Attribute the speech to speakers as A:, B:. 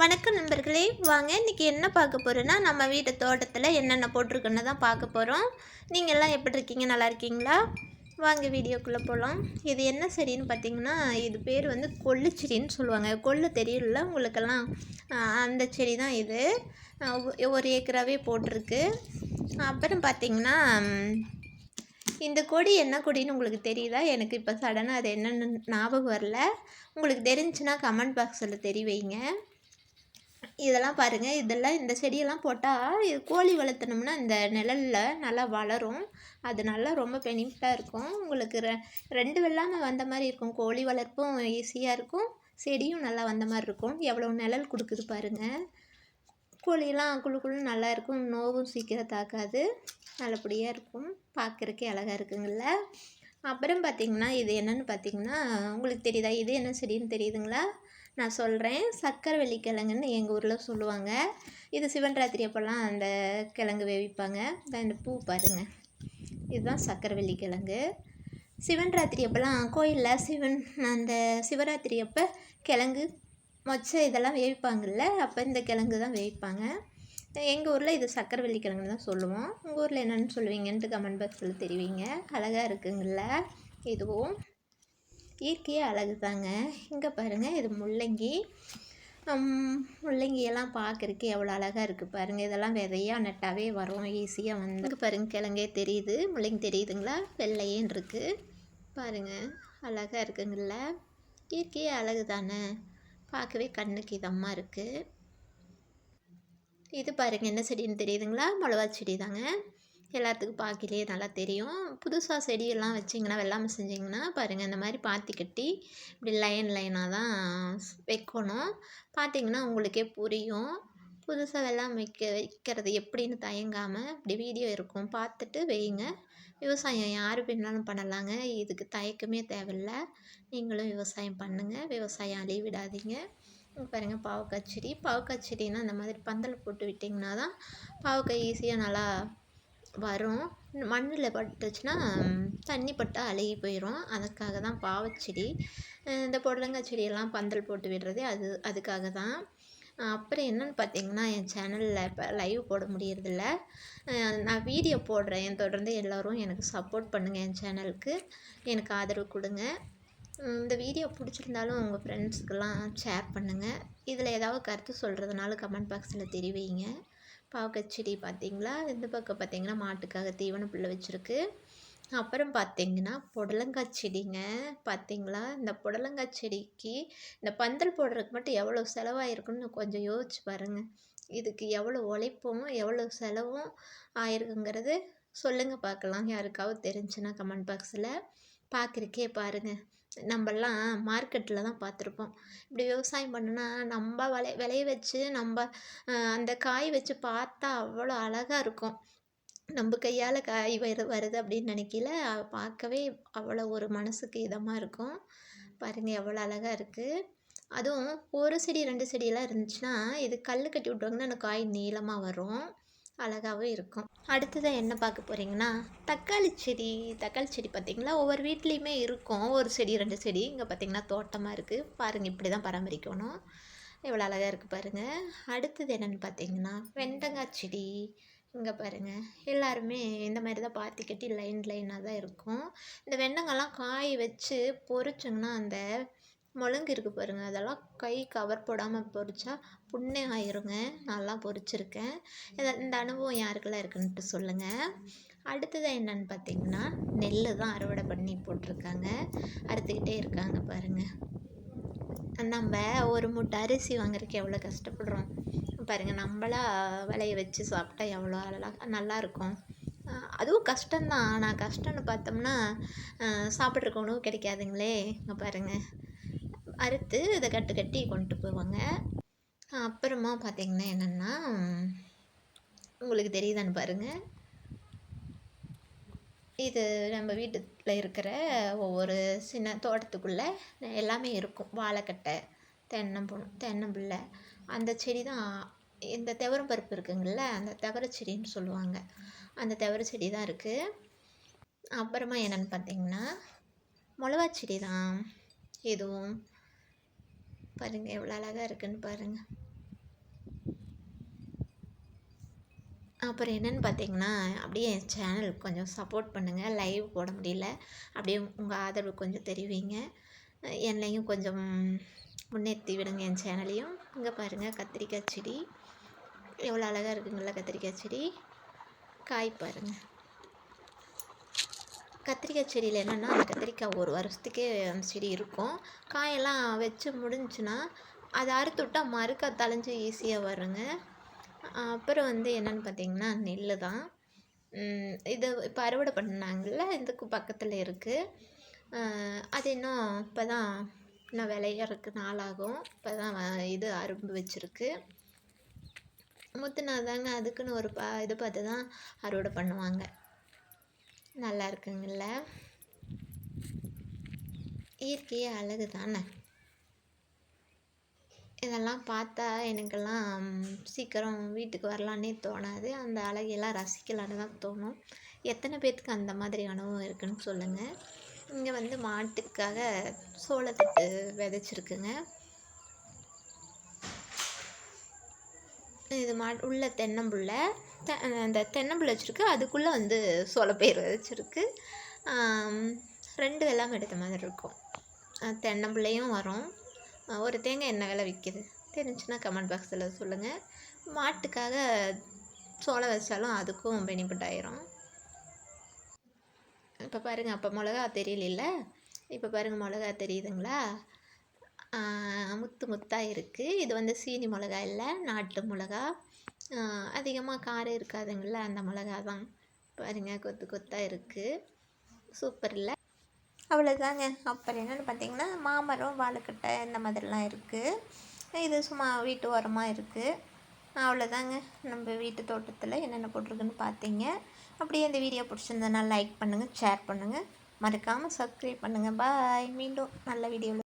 A: வணக்கம் நண்பர்களே வாங்க இன்றைக்கி என்ன பார்க்க போகிறோன்னா நம்ம வீட்டு தோட்டத்தில் என்னென்ன போட்டிருக்குன்னு தான் பார்க்க போகிறோம் நீங்கள்லாம் எப்படி இருக்கீங்க நல்லா இருக்கீங்களா வாங்க வீடியோக்குள்ளே போகலாம் இது என்ன செடின்னு பார்த்தீங்கன்னா இது பேர் வந்து கொள்ளு செடின்னு சொல்லுவாங்க கொள்ளு தெரியல உங்களுக்கெல்லாம் அந்த செடி தான் இது ஒரு ஏக்கராகவே போட்டிருக்கு அப்புறம் பார்த்திங்கன்னா இந்த கொடி என்ன கொடின்னு உங்களுக்கு தெரியுதா எனக்கு இப்போ சடனாக அது என்னென்னு ஞாபகம் வரல உங்களுக்கு தெரிஞ்சுன்னா கமெண்ட் பாக்ஸில் தெரிவிங்க இதெல்லாம் பாருங்கள் இதெல்லாம் இந்த செடியெல்லாம் போட்டால் இது கோழி வளர்த்துனோம்னா இந்த நிழலில் நல்லா வளரும் அது நல்லா ரொம்ப பெனிஃபிட்டாக இருக்கும் உங்களுக்கு ரெ ரெண்டு வெள்ளாமை வந்த மாதிரி இருக்கும் கோழி வளர்ப்பும் ஈஸியாக இருக்கும் செடியும் நல்லா வந்த மாதிரி இருக்கும் எவ்வளோ நிழல் கொடுக்குது பாருங்கள் கோழியெல்லாம் குழு குழு நல்லா இருக்கும் நோவும் சீக்கிரம் தாக்காது நல்லபடியாக இருக்கும் பார்க்குறக்கே அழகாக இருக்குங்கள்ல அப்புறம் பார்த்திங்கன்னா இது என்னென்னு பார்த்திங்கன்னா உங்களுக்கு தெரியுதா இது என்ன செடின்னு தெரியுதுங்களா நான் சொல்கிறேன் சக்கரவள்ளி கிழங்குன்னு எங்கள் ஊரில் சொல்லுவாங்க இது சிவன் ராத்திரி அப்போல்லாம் அந்த கிழங்கு வேவிப்பாங்க இந்த பூ பாருங்கள் இதுதான் சக்கரவள்ளி கிழங்கு சிவன் ராத்திரி அப்போல்லாம் கோயிலில் சிவன் அந்த சிவராத்திரி அப்போ கிழங்கு மொச்சை இதெல்லாம் வேவிப்பாங்கள்ல அப்போ இந்த கிழங்கு தான் வேவிப்பாங்க எங்கள் ஊரில் இது சக்கரவள்ளி கிழங்குன்னு தான் சொல்லுவோம் உங்கள் ஊரில் என்னென்னு சொல்லுவீங்கன்ட்டு கமெண்ட் பாக்ஸில் தெரிவிங்க அழகாக இருக்குங்கள்ல இதுவும் இயற்கையே அழகு தாங்க இங்கே பாருங்கள் இது முள்ளங்கி முள்ளங்கியெல்லாம் பார்க்குறக்கு எவ்வளோ அழகாக இருக்குது பாருங்கள் இதெல்லாம் விதையாக நட்டாவே வரும் ஈஸியாக வந்து பாருங்கள் கிழங்கே தெரியுது முள்ளங்கி தெரியுதுங்களா வெள்ளையேன் இருக்குது பாருங்கள் அழகாக இருக்குங்கள்ல இயற்கையே அழகு தானே பார்க்கவே கண்ணுக்கு இதமாக இருக்குது இது பாருங்கள் என்ன செடின்னு தெரியுதுங்களா மிளவா செடி தாங்க எல்லாத்துக்கும் பார்க்கலையே நல்லா தெரியும் புதுசாக செடியெல்லாம் வச்சிங்கன்னா வெள்ளாமை செஞ்சிங்கன்னா பாருங்கள் இந்த மாதிரி பாத்தி கட்டி இப்படி லைன் லைனாக தான் வைக்கணும் பார்த்திங்கன்னா உங்களுக்கே புரியும் புதுசாக வெள்ளாமை வைக்க வைக்கிறது எப்படின்னு தயங்காமல் இப்படி வீடியோ இருக்கும் பார்த்துட்டு வைங்க விவசாயம் யார் வேணாலும் பண்ணலாங்க இதுக்கு தயக்கமே தேவையில்ல நீங்களும் விவசாயம் பண்ணுங்கள் விவசாயம் அழிய விடாதீங்க பாருங்கள் பாவக்காய் செடி பாவக்காய் செடின்னா அந்த மாதிரி பந்தல் போட்டு விட்டிங்கன்னா தான் பாவக்காய் ஈஸியாக நல்லா வரும் மண்ணில் பட்டுச்சுன்னா தண்ணி பட்டால் அழுகி போயிடும் அதுக்காக தான் பாவச்செடி இந்த புடலங்காய் செடியெல்லாம் பந்தல் போட்டு விடுறது அது அதுக்காக தான் அப்புறம் என்னென்னு பார்த்தீங்கன்னா என் சேனலில் இப்போ லைவ் போட முடியறதில்ல நான் வீடியோ போடுறேன் என் தொடர்ந்து எல்லோரும் எனக்கு சப்போர்ட் பண்ணுங்கள் என் சேனலுக்கு எனக்கு ஆதரவு கொடுங்க இந்த வீடியோ பிடிச்சிருந்தாலும் உங்கள் ஃப்ரெண்ட்ஸுக்கெல்லாம் ஷேர் பண்ணுங்கள் இதில் ஏதாவது கருத்து சொல்கிறதுனால கமெண்ட் பாக்ஸில் தெரிவிங்க பாவக்கச்செடி பார்த்தீங்களா இந்த பக்கம் பார்த்தீங்கன்னா மாட்டுக்காக தீவன புல்லை வச்சுருக்கு அப்புறம் பார்த்தீங்கன்னா புடலங்காய் செடிங்க பார்த்தீங்களா இந்த புடலங்காய் செடிக்கு இந்த பந்தல் போடுறதுக்கு மட்டும் எவ்வளோ செலவாயிருக்குன்னு கொஞ்சம் யோசிச்சு பாருங்கள் இதுக்கு எவ்வளோ உழைப்பும் எவ்வளோ செலவும் ஆயிருக்குங்கிறது சொல்லுங்கள் பார்க்கலாம் யாருக்காவது தெரிஞ்சுன்னா கமெண்ட் பாக்ஸில் பார்க்குறக்கே பாருங்கள் நம்மெல்லாம் மார்க்கெட்டில் தான் பார்த்துருப்போம் இப்படி விவசாயம் பண்ணுனா நம்ம விளை விளைய வச்சு நம்ம அந்த காய் வச்சு பார்த்தா அவ்வளோ அழகாக இருக்கும் நம்ம கையால் காய் வரு வருது அப்படின்னு நினைக்கல பார்க்கவே அவ்வளோ ஒரு மனசுக்கு இதமாக இருக்கும் பாருங்கள் எவ்வளோ அழகாக இருக்குது அதுவும் ஒரு செடி ரெண்டு செடியெல்லாம் இருந்துச்சுன்னா இது கல் கட்டி விட்டாங்கன்னா அந்த காய் நீளமாக வரும் அழகாகவும் இருக்கும் அடுத்ததாக என்ன பார்க்க போகிறீங்கன்னா தக்காளி செடி தக்காளி செடி பார்த்திங்கன்னா ஒவ்வொரு வீட்லேயுமே இருக்கும் ஒரு செடி ரெண்டு செடி இங்கே பார்த்திங்கன்னா தோட்டமாக இருக்குது பாருங்கள் இப்படி தான் பராமரிக்கணும் எவ்வளோ அழகாக இருக்குது பாருங்கள் அடுத்தது என்னென்னு பார்த்தீங்கன்னா வெண்டங்காய் செடி இங்கே பாருங்கள் எல்லாருமே இந்த மாதிரி தான் பாத்தி கட்டி லைன் லைனாக தான் இருக்கும் இந்த வெண்டங்கள்லாம் காய் வச்சு பொறிச்சோங்கன்னா அந்த முழங்கு இருக்குது பாருங்கள் அதெல்லாம் கை கவர் போடாமல் பொறிச்சா புண்ணே ஆயிருங்க நல்லா பொறிச்சிருக்கேன் இந்த அனுபவம் யாருக்கெல்லாம் இருக்குன்ட்டு சொல்லுங்கள் அடுத்தது என்னென்னு பார்த்தீங்கன்னா நெல் தான் அறுவடை பண்ணி போட்டிருக்காங்க அறுத்துக்கிட்டே இருக்காங்க பாருங்க நம்ம ஒரு மூட்டை அரிசி வாங்குறதுக்கு எவ்வளோ கஷ்டப்படுறோம் பாருங்கள் நம்மளா விளைய வச்சு சாப்பிட்டா எவ்வளோ அழகாக நல்லாயிருக்கும் அதுவும் கஷ்டம்தான் ஆனால் கஷ்டம்னு பார்த்தோம்னா சாப்பிட்ருக்க உணவு கிடைக்காதுங்களே இங்கே பாருங்கள் அறுத்து இதை கட்டு கட்டி கொண்டு போவாங்க அப்புறமா பார்த்தீங்கன்னா என்னென்னா உங்களுக்கு தெரியுதான்னு பாருங்கள் இது நம்ம வீட்டில் இருக்கிற ஒவ்வொரு சின்ன தோட்டத்துக்குள்ளே எல்லாமே இருக்கும் வாழைக்கட்டை தென்னம்பு தென்னம்புள்ள அந்த செடி தான் இந்த துவரம் பருப்பு இருக்குங்கள்ல அந்த துவர செடின்னு சொல்லுவாங்க அந்த தவறு செடி தான் இருக்குது அப்புறமா என்னென்னு பார்த்தீங்கன்னா மிளவா செடி தான் இதுவும் பாருங்கள் எவ்வளோ அழகாக இருக்குன்னு பாருங்கள் அப்புறம் என்னென்னு பார்த்தீங்கன்னா அப்படியே என் சேனல் கொஞ்சம் சப்போர்ட் பண்ணுங்கள் லைவ் போட முடியல அப்படியே உங்கள் ஆதரவு கொஞ்சம் தெரிவிங்க என்னையும் கொஞ்சம் முன்னேற்றி விடுங்க என் சேனலையும் இங்கே பாருங்கள் கத்திரிக்காய் செடி எவ்வளோ அழகாக இருக்குங்களா கத்திரிக்காய் செடி காய் பாருங்கள் கத்திரிக்காய் செடியில் என்னென்னா அந்த கத்திரிக்காய் ஒரு வருஷத்துக்கே அந்த செடி இருக்கும் காயெல்லாம் வச்சு முடிஞ்சுன்னா அதை அறுத்து விட்டால் மறுக்கா தளைஞ்சு ஈஸியாக வருங்க அப்புறம் வந்து என்னென்னு பார்த்தீங்கன்னா நெல் தான் இது இப்போ அறுவடை பண்ணாங்கல்ல இதுக்கு பக்கத்தில் இருக்குது அது இன்னும் இப்போ தான் இன்னும் விளையறதுக்கு நாளாகும் இப்போ தான் இது அரும்பு வச்சுருக்கு முத்துனா தாங்க அதுக்குன்னு ஒரு பா இது பார்த்து தான் அறுவடை பண்ணுவாங்க நல்லா இருக்குங்கள்ல இயற்கையே அழகு தானே இதெல்லாம் பார்த்தா எனக்கெல்லாம் சீக்கிரம் வீட்டுக்கு வரலான்னே தோணாது அந்த அழகையெல்லாம் ரசிக்கலான்னு தான் தோணும் எத்தனை பேர்த்துக்கு அந்த மாதிரி அனுபவம் இருக்குன்னு சொல்லுங்கள் இங்கே வந்து மாட்டுக்காக சோளத்தட்டு விதைச்சிருக்குங்க இது மா உள்ள தென்னம்புள்ள தெ அந்த தென்னம்புள்ள வச்சுருக்கு அதுக்குள்ளே வந்து சோளப்பயிர் வச்சுருக்கு ரெண்டு வெள்ளாம் எடுத்த மாதிரி இருக்கும் தென்னம்புள்ளையும் வரும் ஒரு தேங்காய் என்ன விலை விற்கிது தெரிஞ்சுன்னா கமெண்ட் பாக்ஸில் சொல்லுங்கள் மாட்டுக்காக சோளம் வச்சாலும் அதுக்கும் பெனிஃபிட் ஆயிரும் இப்போ பாருங்கள் அப்போ மிளகா தெரியல இப்போ பாருங்கள் மிளகா தெரியுதுங்களா முத்து முத்தாக இருக்குது இது வந்து சீனி மிளகா இல்லை நாட்டு மிளகா அதிகமாக காரம் இருக்காதுங்கள அந்த மிளகா தான் பாருங்கள் கொத்து கொத்தாக இருக்குது சூப்பர் இல்லை அவ்வளோதாங்க அப்புறம் என்னென்னு பார்த்தீங்கன்னா மாமரம் வாழைக்கட்டை இந்த மாதிரிலாம் இருக்குது இது சும்மா வீட்டு ஓரமாக இருக்குது அவ்வளோதாங்க நம்ம வீட்டு தோட்டத்தில் என்னென்ன போட்டிருக்குன்னு பார்த்தீங்க அப்படியே இந்த வீடியோ பிடிச்சிருந்ததுனா லைக் பண்ணுங்கள் ஷேர் பண்ணுங்கள் மறக்காமல் சப்ஸ்கிரைப் பண்ணுங்கள் பாய் மீண்டும் நல்ல வீடியோவில்